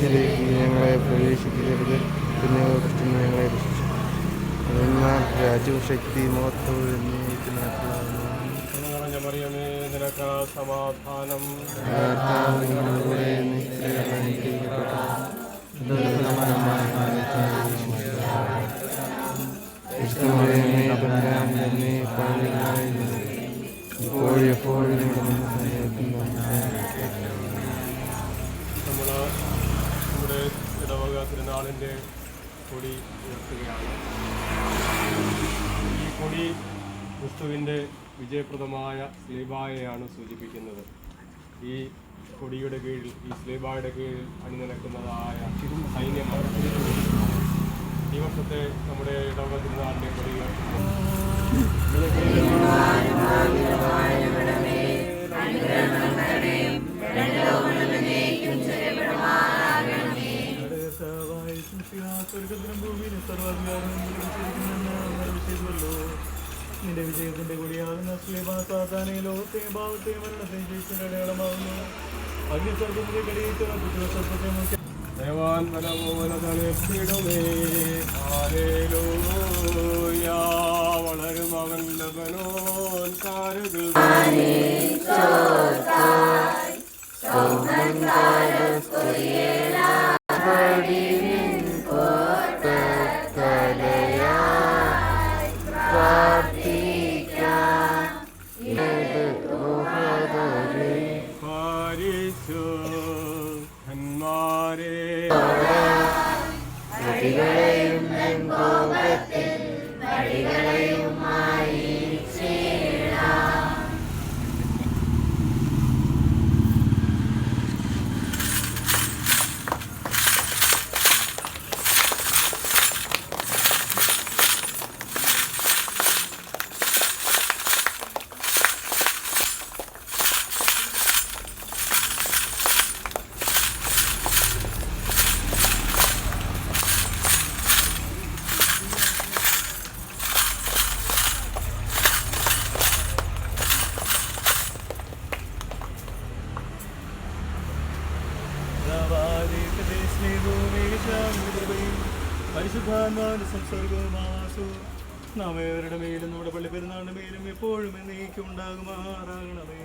പരീക്ഷയിലേക്ക് ഞങ്ങളെ പ്രവേശിക്കരുത് പിന്നെ കൃഷ്ണൻ ഞങ്ങളെ രക്ഷിച്ചു എന്നാൽ രാജ്യവും ശക്തി മഹത്വവും എന്നേക്കും. നിറഞ്ഞ മറിയമേ നിനക്ക് സമാധാനം കർത്താവ് തിരുനാളിന്റെ കൊടി ഉയർത്തുകയാണ്. ഈ കൊടി ക്രിസ്തുവിന്റെ വിജയപ്രദമായ സ്ലീബായയാണ് സൂചിപ്പിക്കുന്നത്. ഈ കൊടിയുടെ കീഴിൽ ഈ സ്ലീബായുടെ കീഴിൽ അണിനിരക്കുന്നതായ സൈന്യമാണ് ഈ വർഷത്തെ നമ്മുടെ ഇടവക തിരുനാളിന്റെ കൊടി ഉയർത്തുന്നത് സ്വർഗത്തിനും ഭൂമിയിലും സർവാധികാരം വിശ്വസിച്ചുവല്ലോ. നിന്റെ വിജയത്തിന്റെ കൂടിയാകുന്ന ശ്രീമാസാധാനെ ലോകത്തെ ഭാവത്തെയും മരണത്തെയും ജയിച്ചിന്റെ അടയാളമാകുന്നു അഗ്നിസ്വർഗത്തിന്റെ കടിയേറ്റ് സർപ്പത്തെ മുഖ്യ ദേവാൻ ഹാലേലൂയ വളരും കാരുകൾ വഴികളെയും കോപത്തിൽ വഴികളെയും നാം ഏവരുടെ മേലും നമ്മുടെ പള്ളി പെരുന്നാളിന്റെ മേലും എപ്പോഴും എന്നേക്കും ഉണ്ടാകുമാറാകണമേ